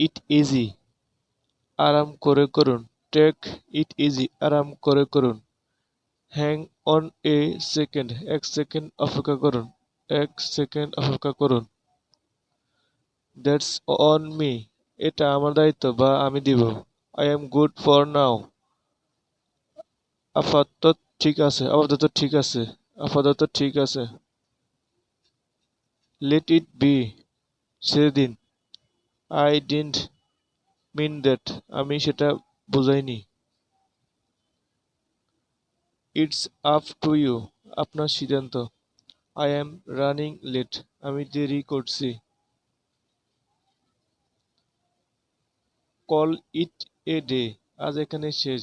It easy আরাম করে করুন। টেক ইট ইজি আরাম করে করুন। হ্যাং অন এ সেকেন্ড এক সেকেন্ড অপেক্ষা করুন, এক সেকেন্ড অপেক্ষা করুন। দ্যাটস অন মি এটা আমার দায়িত্ব বা আমি দিব। I am good for now আপাতত ঠিক আছে, আপাতত ঠিক আছে, আপাতত ঠিক আছে। লেট ইট বি ছেড়ে দিন আই ডিন্ট মিন দ্যাট আমি সেটা বোঝাইনি। ইটস আপ টু ইউ আপনার সিদ্ধান্ত। আই অ্যাম রানিং লেট আমি দেরি করছি। কল ইট এ ডে আজ এখানে শেষ।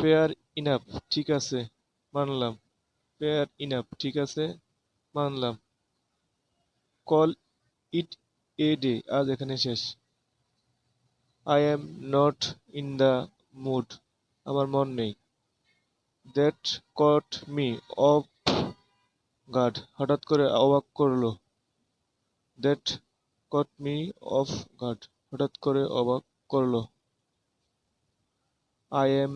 ফেয়ার ইনাফ ঠিক আছে। মানলাম। ফেয়ার ইনাফ ঠিক আছে। মানলাম। কল ইট এ ডে আজ এখানে শেষ। I am not in the mood আমার মন নেই। That caught me off guard হঠাৎ করে অবাক করল। That caught me off guard হঠাৎ করে অবাক করল। I am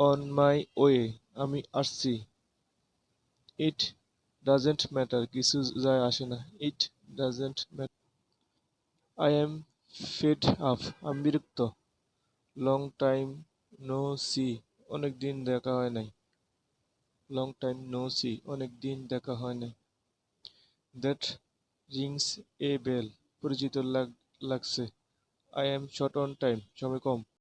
on my way আমি আসছি। ইট ডাজেন্ট ম্যাটার কিছু যায় আসে না। It doesn't matter I am fed up আমি বিরক্ত. লং টাইম নো সি অনেক দিন দেখা হয় নাই। লং টাইম নো সি অনেক দিন দেখা হয় নাই। দ্যাট রিংস এ বেল পরিচিত লাগ, লাগছে। I am short on time সময় কম।